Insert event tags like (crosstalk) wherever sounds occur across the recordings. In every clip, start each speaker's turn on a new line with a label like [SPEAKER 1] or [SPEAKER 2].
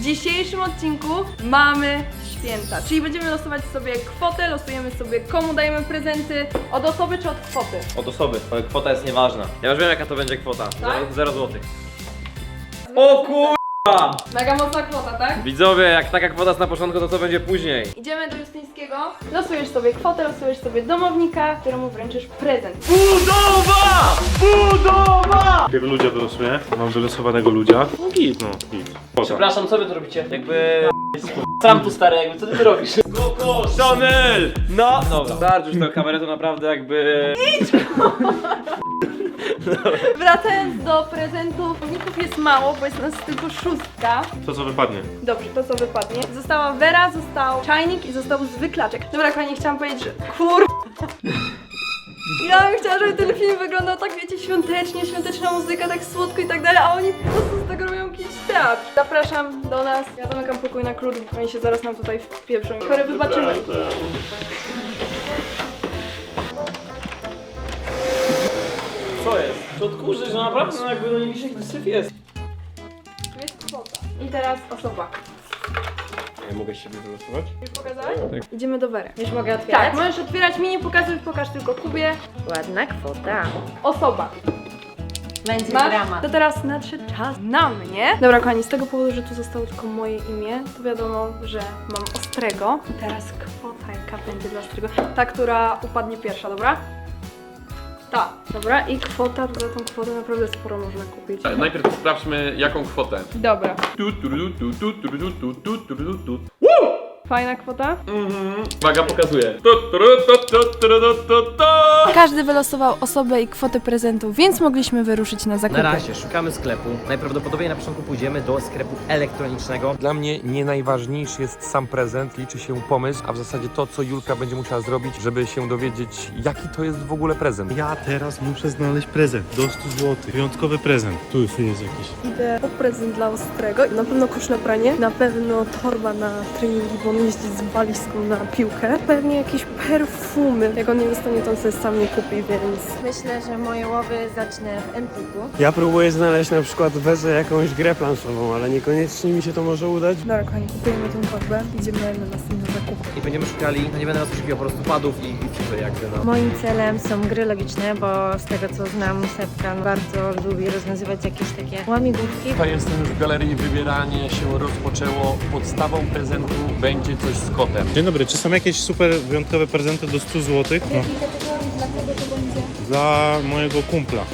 [SPEAKER 1] W dzisiejszym odcinku mamy święta, czyli będziemy losować sobie kwotę, losujemy sobie komu dajemy prezenty, od osoby czy od kwoty.
[SPEAKER 2] Od osoby, ale kwota jest nieważna. Ja już wiem jaka to będzie kwota.
[SPEAKER 1] Tak?
[SPEAKER 2] 0 złotych. O kur...
[SPEAKER 1] Mega mocna kwota, tak?
[SPEAKER 2] Widzowie, jak taka kwota jest na początku, to co będzie później?
[SPEAKER 1] Idziemy do Justyńskiego, losujesz sobie kwotę, losujesz sobie domownika, któremu wręczysz prezent.
[SPEAKER 2] Budowa! Budowa!
[SPEAKER 3] Jak ludzia wylosuję, mam wylosowanego ludzia. No git, no git. Poza.
[SPEAKER 4] Przepraszam, co wy tu robicie? Jakby... Sam tu stary, jakby co ty tu robisz?
[SPEAKER 2] Coco Chanel! No! Dobra, starczy już tę kamerę, to naprawdę jakby... (laughs) (laughs) (laughs)
[SPEAKER 1] Wracając do prezentów, domowników jest mało, bo jest nas tylko szóstka.
[SPEAKER 3] To co wypadnie.
[SPEAKER 1] Dobrze, to co wypadnie. Została Vera, został czajnik i został zwyklaczek. Dobra, kochani, chciałam powiedzieć, że kur... (laughs) Ja bym chciała, żeby ten film wyglądał tak, wiecie, świątecznie, świąteczna muzyka, tak słodko i tak dalej, a oni po prostu z tego robią jakiś teatr. Zapraszam do nas. Ja zamykam pokój na klucz, bo oni się zaraz nam tutaj wpieprzą. Chory, wybaczymy.
[SPEAKER 4] To odkurzy, że naprawdę no jakby no nie wiesz jakby syf jest.
[SPEAKER 1] Tu jest kwota. I teraz osoba.
[SPEAKER 3] Ja mogę siebie wylosować?
[SPEAKER 1] Już pokazałeś? Idziemy do Wery.
[SPEAKER 5] Już mogę otwierać?
[SPEAKER 1] Tak, możesz otwierać, mi nie pokazuj, pokaż tylko Kubie.
[SPEAKER 5] Ładna kwota.
[SPEAKER 1] Osoba.
[SPEAKER 5] Będzie
[SPEAKER 1] Masz?
[SPEAKER 5] dramat.
[SPEAKER 1] To teraz nadszedł czas na mnie. Dobra, kochani, z tego powodu, że tu zostało tylko moje imię, to wiadomo, że mam ostrego. I teraz kwota, jaka będzie dla ostrego. Ta, która upadnie pierwsza, dobra? Ta, dobra. I kwota, to za tą kwotę naprawdę sporo można kupić.
[SPEAKER 6] Tak, Najpierw sprawdźmy jaką kwotę.
[SPEAKER 1] Dobra.
[SPEAKER 6] Tu, tu, tu, tu, tu, tu, tu, tu, tu, tu.
[SPEAKER 1] Fajna kwota?
[SPEAKER 6] Uwaga, pokazuję. Tu, tu, tu, tu, tu, tu, tu, tu.
[SPEAKER 1] Każdy wylosował osobę i kwotę prezentu, więc mogliśmy wyruszyć na zakupy.
[SPEAKER 7] Na razie szukamy sklepu. Najprawdopodobniej na początku pójdziemy do sklepu elektronicznego.
[SPEAKER 8] Dla mnie nie najważniejszy jest sam prezent, liczy się pomysł, a w zasadzie to, co Julka będzie musiała zrobić, żeby się dowiedzieć, jaki to jest w ogóle prezent.
[SPEAKER 3] Ja teraz muszę znaleźć prezent do 100 zł. Wyjątkowy prezent. Tu jest jakiś.
[SPEAKER 1] Idę po prezent dla Ostrego. Na pewno kosz na pranie, na pewno torba na treningi, bo on jeździ z walizką na piłkę. Pewnie jakieś perfumy. Jak on nie dostanie, to on sobie sam nie kupi, więc...
[SPEAKER 5] Myślę, że moje łowy zacznę w Empiku.
[SPEAKER 9] Ja próbuję znaleźć na przykład w Werze jakąś grę planszową, ale niekoniecznie mi się to może udać.
[SPEAKER 1] Dobra, kochani, kupujemy tą torbę. Idziemy na następne zakupy.
[SPEAKER 7] I będziemy szukali, no nie będę was oszukiwał, po prostu padów i, i cifry jakby no.
[SPEAKER 5] Moim celem są gry logiczne, bo z tego co znam, Sepkan bardzo lubi rozwiązywać jakieś takie łamigłówki.
[SPEAKER 6] To jestem już w galerii, wybieranie się rozpoczęło. Podstawą prezentu będzie coś z kotem.
[SPEAKER 3] Dzień dobry, czy są jakieś super wyjątkowe prezenty do 100 zł? No. Dla mojego kumpla.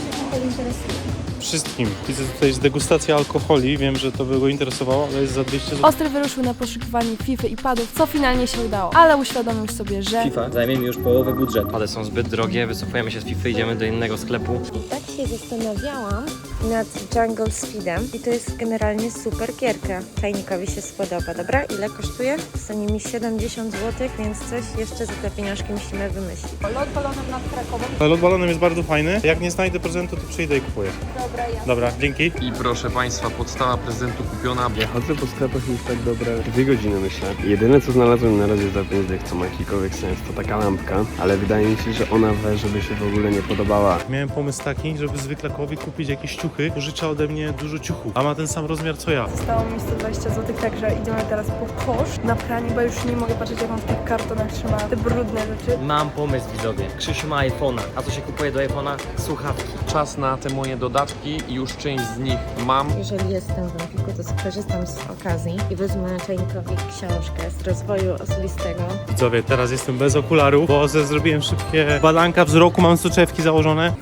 [SPEAKER 3] Wszystkim. Widzę tutaj jest degustacja alkoholi, wiem, że to by go interesowało, ale jest za 200 zł.
[SPEAKER 1] Ostry wyruszył na poszukiwanie FIFA i padów, co finalnie się udało. Ale uświadomił sobie, że...
[SPEAKER 7] FIFA zajmie mi już połowę budżetu. Ale są zbyt drogie, wycofujemy się z FIFA, idziemy do innego sklepu.
[SPEAKER 5] I tak się zastanawiałam nad Jungle Speedem i to jest generalnie super gierka. Czajnikowi się spodoba. Dobra, ile kosztuje? Stanie mi 70 zł, więc coś jeszcze za te pieniążki musimy wymyślić.
[SPEAKER 3] Ale Lot balonem jest bardzo fajny. Jak nie znajdę prezentu, to przyjdę i kupuję. Dobra. Dobra, dzięki.
[SPEAKER 6] I proszę Państwa, podstawa prezentu kupiona.
[SPEAKER 9] Ja chodzę po sklepach już tak dobre dwie godziny myślę. Jedyne co znalazłem na razie za 5 dych, co ma jakikolwiek sens, to taka lampka, ale wydaje mi się, że ona we, żeby się w ogóle nie podobała.
[SPEAKER 3] Miałem pomysł taki, żeby zwyklakowi kupić jakieś ciuchy. Pożycza ode mnie dużo ciuchów, a ma ten sam rozmiar co ja.
[SPEAKER 1] Zostało mi 120 zł, także idziemy teraz po kosz na pranie, bo już nie mogę patrzeć, jak on w tych kartonach trzyma te brudne rzeczy.
[SPEAKER 7] Mam pomysł widzowie. Krzysiu ma iPhone'a. A co się kupuje do iPhone'a? Słuchawki.
[SPEAKER 6] Czas na te moje dodatki i już część z nich mam.
[SPEAKER 5] Jeżeli jestem w Empiku, to skorzystam z okazji i wezmę Czajnikowi książkę z rozwoju osobistego.
[SPEAKER 3] Widzowie, teraz jestem bez okularów, bo ze zrobiłem szybkie badanka wzroku, mam soczewki założone.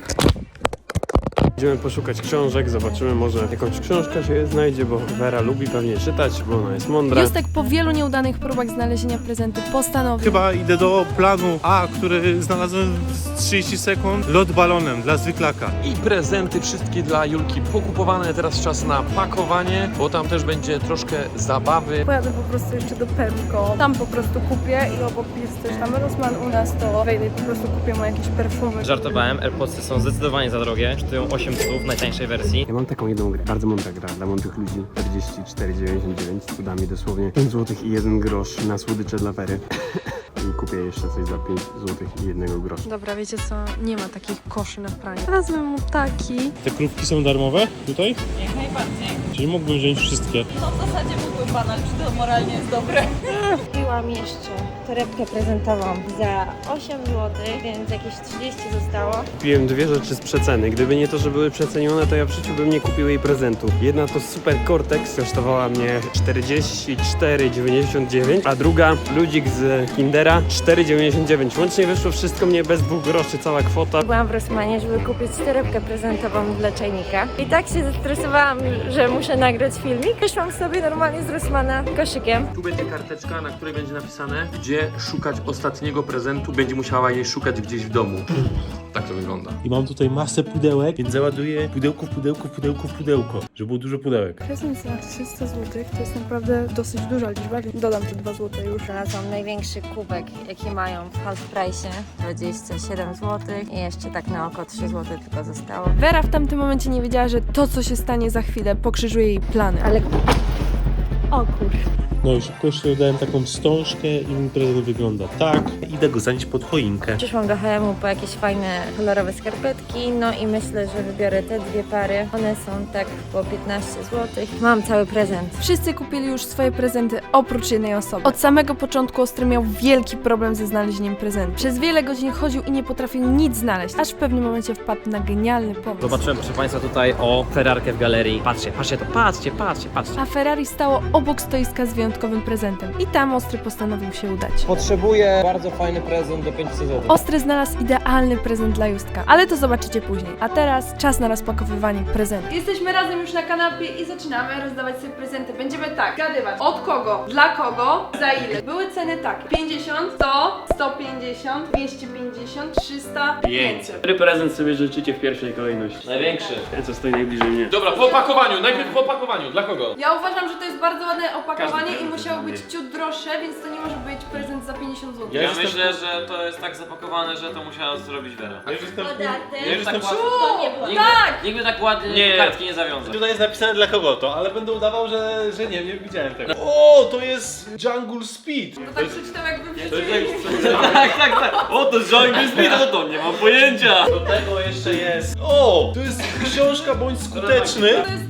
[SPEAKER 9] Idziemy poszukać książek, zobaczymy może jakąś książkę się znajdzie, bo Vera lubi pewnie czytać, bo ona jest mądra.
[SPEAKER 1] Justek po wielu nieudanych próbach znalezienia prezentu postanowił,
[SPEAKER 3] Chyba idę do planu A, który znalazłem w 30 sekund. Lot balonem dla zwyklaka.
[SPEAKER 6] I prezenty wszystkie dla Julki pokupowane. Teraz czas na pakowanie, bo tam też będzie troszkę zabawy.
[SPEAKER 1] Pojadę po prostu jeszcze do Pemko. Tam po prostu kupię i obok jest też tam Rosman u nas, to wejdę i po prostu kupię mu jakieś perfumy.
[SPEAKER 7] Żartowałem, AirPodsy są zdecydowanie za drogie. Kosztują 8 w najtańszej wersji.
[SPEAKER 9] Ja mam taką jedną grę, bardzo mądra gra dla mądrych ludzi, 44,99, cudami dosłownie 5 zł i 1 grosz na słodycze dla Wery. Więc (laughs) kupię jeszcze coś za 5 zł i jednego grosza.
[SPEAKER 1] Dobra, wiecie co? Nie ma takich koszy na pranie. Wezmę mu taki.
[SPEAKER 3] Te krówki są darmowe tutaj? Jak najbardziej. Czyli mógłbym wziąć wszystkie.
[SPEAKER 5] Kupiłam jeszcze torebkę prezentową za 8 zł, więc jakieś 30 zostało.
[SPEAKER 9] Kupiłem dwie rzeczy z przeceny. Gdyby nie to, że były przecenione, to ja w życiu bym nie kupił jej prezentu. Jedna to Super Cortex, kosztowała mnie 44,99, a druga ludzik z Kindera 4,99. Łącznie wyszło wszystko mnie bez dwóch groszy, cała kwota.
[SPEAKER 5] Byłam w Rosmanie, żeby kupić torebkę prezentową dla czajnika. I tak się zestresowałam, że muszę nagrać filmik. Wyszłam sobie normalnie z Rosmana koszykiem.
[SPEAKER 8] Tu będzie karteczka, na której będzie napisane, gdzie szukać ostatniego prezentu. Będzie musiała jej szukać gdzieś w domu. Tak to wygląda.
[SPEAKER 3] I mam tutaj masę pudełek, więc załaduję pudełko, w pudełko, w pudełko, w pudełko, żeby było dużo pudełek.
[SPEAKER 1] Prezent za 300 zł to jest naprawdę dosyć duża liczba, dodam te 2 zł już.
[SPEAKER 5] Znalazłam największy kubek, jaki mają w half price, 27 zł. I jeszcze tak na oko 3 zł tylko zostało.
[SPEAKER 1] Vera w tamtym momencie nie wiedziała, że to, co się stanie za chwilę, pokrzyżuje jej plany.
[SPEAKER 5] Ale... O kur...
[SPEAKER 3] No i szybko jeszcze dałem taką wstążkę i mój prezent wygląda tak. Idę go zanieść pod choinkę.
[SPEAKER 5] Przyszłam do H&M po jakieś fajne, kolorowe skarpetki, no i myślę, że wybiorę te dwie pary. One są tak po 15 zł. Mam cały prezent.
[SPEAKER 1] Wszyscy kupili już swoje prezenty oprócz jednej osoby. Od samego początku Ostry miał wielki problem ze znalezieniem prezentu. Przez wiele godzin chodził i nie potrafił nic znaleźć, aż w pewnym momencie wpadł na genialny pomysł.
[SPEAKER 7] Zobaczyłem, proszę Państwa, tutaj o Ferrarkę w galerii. Patrzcie, patrzcie to, patrzcie, patrzcie, patrzcie.
[SPEAKER 1] A Ferrari stało obok stoiska z wyjątkowym prezentem. I tam Ostry postanowił się udać.
[SPEAKER 7] Potrzebuję bardzo fajny prezent do 500 zł.
[SPEAKER 1] Ostry znalazł idealny prezent dla Justka, ale to zobaczycie później. A teraz czas na rozpakowywanie prezentów. Jesteśmy razem już na kanapie i zaczynamy rozdawać sobie prezenty. Będziemy tak, zgadywać od kogo, dla kogo, za ile. Były ceny tak, 50, 100, 150, 250, 300, 500.
[SPEAKER 4] Który prezent sobie życzycie w pierwszej kolejności?
[SPEAKER 2] Największy.
[SPEAKER 4] Ten, co stoi najbliżej mnie.
[SPEAKER 8] Dobra, po opakowaniu, najpierw po opakowaniu. Dla kogo?
[SPEAKER 1] Ja uważam, że to jest bardzo ładne opakowanie
[SPEAKER 4] Każdy
[SPEAKER 1] i musiało być ciut droższe, więc to nie może być prezent za 50 zł.
[SPEAKER 2] Ja,
[SPEAKER 4] jestem-
[SPEAKER 2] myślę, że to jest tak zapakowane, że to musiała zrobić Vera.
[SPEAKER 3] Ja już jestem,
[SPEAKER 5] Podatek.
[SPEAKER 3] ja już jestem
[SPEAKER 2] tak
[SPEAKER 5] To nie było.
[SPEAKER 2] Nigdy,
[SPEAKER 1] Tak!
[SPEAKER 2] nigdy tak ładnie
[SPEAKER 4] Nie.
[SPEAKER 2] kartki nie zawiąże.
[SPEAKER 3] Tutaj jest napisane dla kogo to, ale będę udawał, że, że nie, nie widziałem tego. O, to jest Jungle Speed.
[SPEAKER 1] To tak przeczytał jakby w
[SPEAKER 4] To
[SPEAKER 1] życiu.
[SPEAKER 2] tak, tak, tak. O, to Jungle Speed, no to nie mam pojęcia.
[SPEAKER 3] Do tego jeszcze jest. O, to jest książka bądź skuteczny.
[SPEAKER 1] To jest.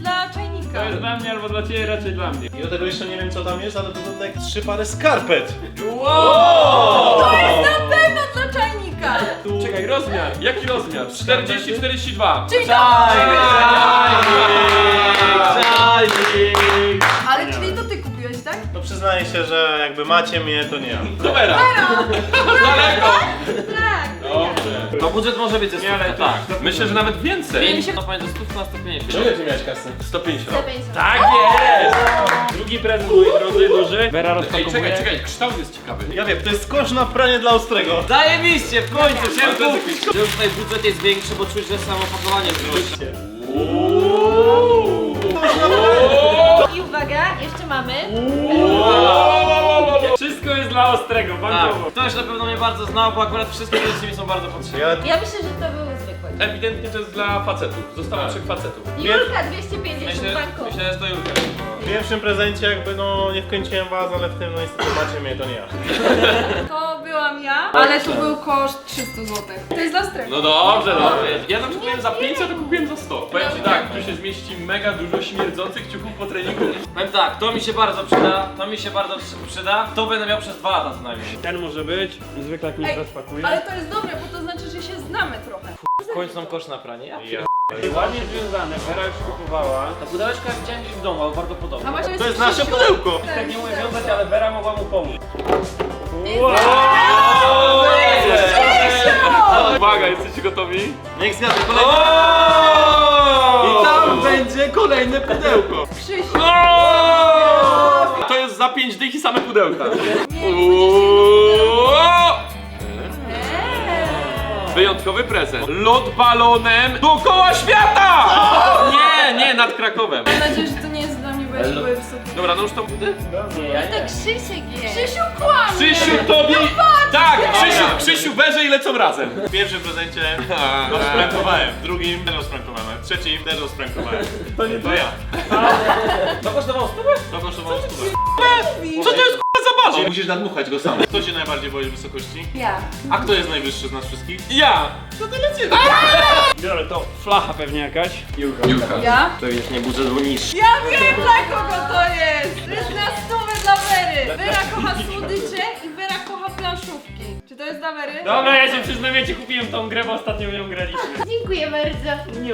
[SPEAKER 4] To jest dla mnie albo dla ciebie, raczej dla mnie.
[SPEAKER 3] I do tego jeszcze nie wiem co tam jest, ale to dodatek trzy pary skarpet.
[SPEAKER 1] To jest na pewno dla czajnika!
[SPEAKER 8] Czekaj, rozmiar. Jaki rozmiar? 40-42.
[SPEAKER 1] Czyli.
[SPEAKER 2] Czajnik!
[SPEAKER 1] Ale czyli to ty kupiłeś, tak?
[SPEAKER 3] No przyznaję się, że jakby macie mnie, to nie ja.
[SPEAKER 8] Dobra. Daleko.
[SPEAKER 1] Tak!
[SPEAKER 2] To budżet może być ze
[SPEAKER 8] Nie, ale
[SPEAKER 2] stówka,
[SPEAKER 8] tak.
[SPEAKER 2] tak.
[SPEAKER 8] Myślę, że nawet więcej.
[SPEAKER 2] 50 pamiętam, 100 na 150.
[SPEAKER 3] Ile ty miałeś kasy?
[SPEAKER 8] 150.
[SPEAKER 4] Tak jest! Drugi prezent, mój drodzy, duży. Vera
[SPEAKER 8] Ej,
[SPEAKER 4] rozpakowuje.
[SPEAKER 8] czekaj, czekaj, kształt jest ciekawy.
[SPEAKER 3] Ja wiem, to jest kosz na pranie dla Ostrego.
[SPEAKER 2] Zajebiście, w końcu, się kupić. Że już tutaj budżet jest większy, bo czuć, że samo pakowanie droższe.
[SPEAKER 5] I uwaga, jeszcze mamy.
[SPEAKER 4] Dla ostrego,
[SPEAKER 2] Tak,
[SPEAKER 4] bankowo.
[SPEAKER 2] ktoś na pewno mnie bardzo znał, bo akurat wszystkie rzeczy mi są bardzo potrzebne.
[SPEAKER 3] Ja
[SPEAKER 5] myślę, że to były zwykłe.
[SPEAKER 8] Ewidentnie to jest dla facetów. Zostało
[SPEAKER 3] Tak.
[SPEAKER 8] trzech facetów.
[SPEAKER 5] Julka 250
[SPEAKER 2] Myślę, myślę, że to Julka.
[SPEAKER 3] w pierwszym prezencie jakby no nie wkręciłem was, ale w tym no niestety macie mnie, to nie ja. (laughs)
[SPEAKER 1] To byłam ja, ale tu był koszt 300 zł. To jest dla strefy.
[SPEAKER 8] No dobrze, dobrze. Ja na przykład kupiłem za 500, to kupiłem za 100. Powiem ci tak, tu się zmieści mega dużo śmierdzących ciuchów po treningu.
[SPEAKER 2] Powiem tak, to mi się bardzo przyda, to mi się bardzo przy- przyda, to będę miał przez dwa lata co najmniej.
[SPEAKER 4] Ten może być, zwykle jak
[SPEAKER 1] Ej,
[SPEAKER 4] nie rozpakuje.
[SPEAKER 1] Ale to jest dobre, bo to znaczy, że się znamy trochę.
[SPEAKER 2] W końcu mam kosz na pranie, ja
[SPEAKER 4] Ładnie związane, Vera już kupowała.
[SPEAKER 2] Ta pudełeczka jak widziałem gdzieś w domu, ale bardzo
[SPEAKER 1] A
[SPEAKER 2] podobne.
[SPEAKER 1] właśnie
[SPEAKER 3] To jest nasze pudełko.
[SPEAKER 4] Tak nie umiem wiązać, ale Vera mogła mu pomóc.
[SPEAKER 8] Uwaga, jesteście gotowi?
[SPEAKER 3] Niech zgadza kolejny. I tam będzie kolejne pudełko.
[SPEAKER 1] Krzysiu!
[SPEAKER 8] To jest za 5 dych i same pudełka.
[SPEAKER 1] Nie,
[SPEAKER 8] Wyjątkowy prezent. Lot balonem dookoła świata! Nie, nie, nad Krakowem.
[SPEAKER 1] Mam nadzieję, że to nie jest dla mnie, bo ja się boję wysokiego.
[SPEAKER 8] Dobra, no już to budy?
[SPEAKER 5] To Krzysiek jest.
[SPEAKER 1] Krzysiu kłamie!
[SPEAKER 8] Krzysiu, tobie... Tak, Krzysiu, Krzysiu, Berze i lecą razem.
[SPEAKER 3] W pierwszym prezencie (laughs) rozprankowałem, w drugim też rozprankowałem, w trzecim też rozprankowałem. To nie to ja. (laughs)
[SPEAKER 2] To kosztowało stówę?
[SPEAKER 3] To kosztowało stówę.
[SPEAKER 8] Co to jest zabawa?
[SPEAKER 3] musisz nadmuchać go sam. Kto się najbardziej boi wysokości?
[SPEAKER 1] Ja.
[SPEAKER 3] A kto jest najwyższy z nas wszystkich?
[SPEAKER 4] Ja! (laughs) Biorę to, flacha pewnie jakaś.
[SPEAKER 10] Julka.
[SPEAKER 1] Ja?
[SPEAKER 2] Pewnie nie budżet był niższy.
[SPEAKER 1] Ja wiem dla kogo to jest! To jest na stówę dla Wery! Wera kocha słodycze i Wera kocha planszówki. Czy to jest dla Wery?
[SPEAKER 4] Dobra, ja się przyznam, wiecie, kupiłem tą grę, bo ostatnio nią graliśmy.
[SPEAKER 5] Dziękuję bardzo.
[SPEAKER 4] Nie.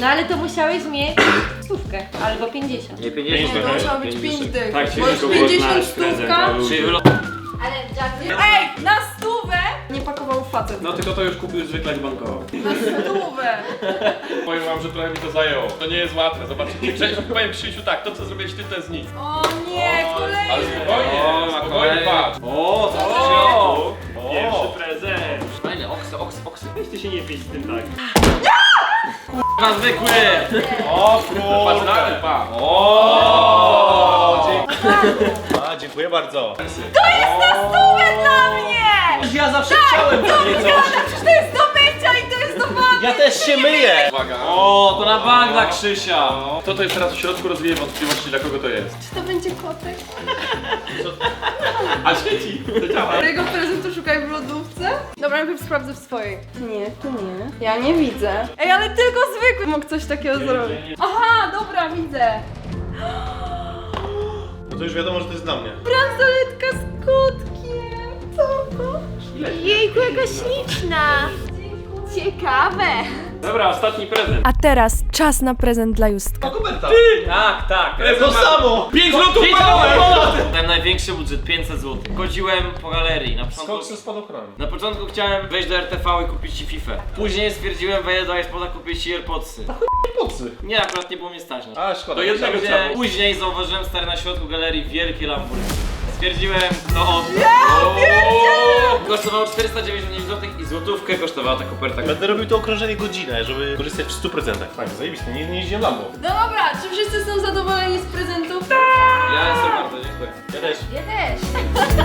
[SPEAKER 5] No ale to musiałeś mieć (coughs) stówkę albo 50.
[SPEAKER 2] Nie
[SPEAKER 1] Nie, to musiało być 5 dych.
[SPEAKER 4] Tak,
[SPEAKER 1] Bo już 50 stówka.
[SPEAKER 2] Czyli
[SPEAKER 5] Ale Jack,
[SPEAKER 1] Ej, na stówę nie pakował facet.
[SPEAKER 4] No tylko to już kupił zwykle bankowo.
[SPEAKER 1] Na stówę. (laughs)
[SPEAKER 8] Powiem wam, że trochę mi to zajęło. To nie jest łatwe, zobaczycie. Cześć, powiem Krzysiu tak, to co zrobiłeś ty to jest nic.
[SPEAKER 1] O nie,
[SPEAKER 8] Ale
[SPEAKER 1] kolejny.
[SPEAKER 8] spokojnie,
[SPEAKER 2] O, na
[SPEAKER 8] spokojnie,
[SPEAKER 2] kolej.
[SPEAKER 8] patrz.
[SPEAKER 4] O! Się nie pić z tym tak.
[SPEAKER 2] Na zwykły!
[SPEAKER 3] O
[SPEAKER 8] Patrz na ten, pa.
[SPEAKER 3] O, dziękuję. A, dziękuję bardzo.
[SPEAKER 1] Stówę dla mnie!
[SPEAKER 3] Ja zawsze chciałem takie coś.
[SPEAKER 1] Przecież to jest do
[SPEAKER 3] Ja też się myję.
[SPEAKER 8] Uwaga.
[SPEAKER 4] O, to na bank dla Krzysia.
[SPEAKER 8] Kto to jest teraz w środku rozwieje wątpliwości, dla kogo to jest.
[SPEAKER 1] Czy to będzie kotek?
[SPEAKER 8] A świeci, to działa.
[SPEAKER 1] Którego prezentu szukaj w lodówce? Dobra, najpierw sprawdzę w swojej. Nie, tu nie. Ja nie widzę. Ej, ale tylko zwykły mógł coś takiego zrobić. Aha, dobra, widzę.
[SPEAKER 3] No to już wiadomo, że to jest dla mnie.
[SPEAKER 1] Bransoletka z kotkiem. Co to?
[SPEAKER 5] Jejku, jaka śliczna. Ciekawe.
[SPEAKER 4] Dobra, ostatni prezent.
[SPEAKER 1] A teraz czas na prezent dla Justka.
[SPEAKER 2] Tak, tak.
[SPEAKER 3] To samo.
[SPEAKER 8] Pięć lotów małe!
[SPEAKER 2] Ten największy budżet 500 zł. Chodziłem po galerii. Na początku,
[SPEAKER 8] Skok ze spadochronu.
[SPEAKER 2] na początku chciałem wejść do RTV i kupić ci FIFA. Później stwierdziłem, wejdę do iSpoda kupić ci AirPodsy.
[SPEAKER 8] Pocy.
[SPEAKER 2] Nie, akurat nie było mnie stać na to.
[SPEAKER 8] A, szkoda. Do jednego
[SPEAKER 2] później zauważyłem stary na środku galerii wielkie Lamborghini. Stwierdziłem, no Kosztowało 499 zł i złotówkę kosztowała ta koperta.
[SPEAKER 3] Będę robił to okrążenie godzinę, żeby korzystać w 100%. Fajnie, zajebiście, nie, nie jeździłem Lambo.
[SPEAKER 1] No dobra, czy wszyscy są zadowoleni z prezentów?
[SPEAKER 2] Ja jestem bardzo dziękuję.
[SPEAKER 3] Ja też.
[SPEAKER 5] Ja też. (laughs)